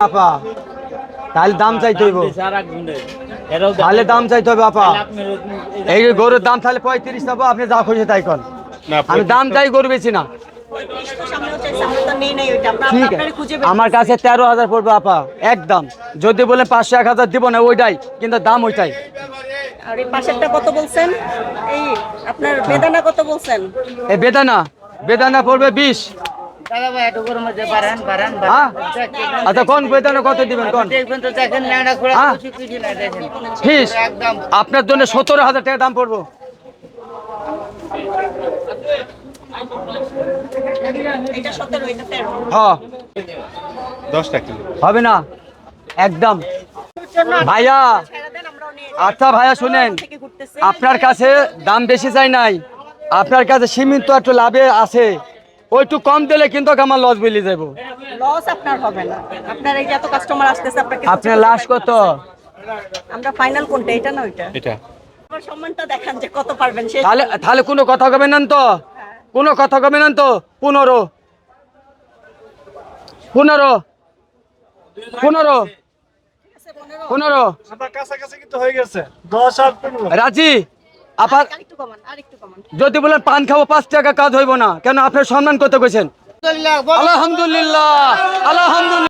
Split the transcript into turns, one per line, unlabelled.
আপা। তাহলে দাম চাইতে হইব। তাহলে দাম চাইতে হবে আপা। এই গরুর দাম তাহলে পঁয়ত্রিশ আপনি যা খুশি তাই কর
না
আমি দাম চাই গরু বেশি না। ঠিক আছে। আমার কাছে তেরো হাজার পড়বে আপা। একদম যদি বলে পাঁচশো এক হাজার দিব না ওইটাই। কিন্তু দাম ওইটাই।
আর এই পাশেরটা কত বলছেন? এই আপনার বেদানা কত বলছেন?
এই বেদানা। বেদানা পড়বে বিশ। হ্যাঁ। আচ্ছা কোন বেদানা কত দিবেন কোন?
দেখবেন তো দেখেন ল্যাংড়া খোলা
হ্যাঁ। ফিস। আপনার জন্য সতেরো হাজার টাকা দাম পড়ব। হ্যাঁ। হবে না? একদম। ভাইয়া আচ্ছা ভাইয়া শুনেন। আপনার কাছে দাম বেশি চাই নাই। আপনার কাছে সীমিত একটু লাভে আছে। ওইটু কম দিলে কিন্তু আমার লস বেরিয়ে যাব
লস আপনার হবে না। আপনার এই যে এত কাস্টমার আসতেছে আপনাকে
আপনার লাশ কত?
আমরা ফাইনাল কোনটা এটা না ওইটা?
এটা।
আমার সম্মানটা দেখান যে কত পারবেন সে
তাহলে তাহলে কোনো কথা কবে না তো? কোনো কথা কবে না তো? পনেরো। পনেরো। পনেরো। পনেরো।
আমার কাছাকাছি কিন্তু হয়ে গেছে। দশ আর পনেরো।
রাজি? আপার যদি বলেন পান খাব পাঁচ টাকা কাজ হইব না। কেন আপনার সম্মান করতে গেছেন আলহামদুলিল্লাহ আলহামদুলিল্লাহ।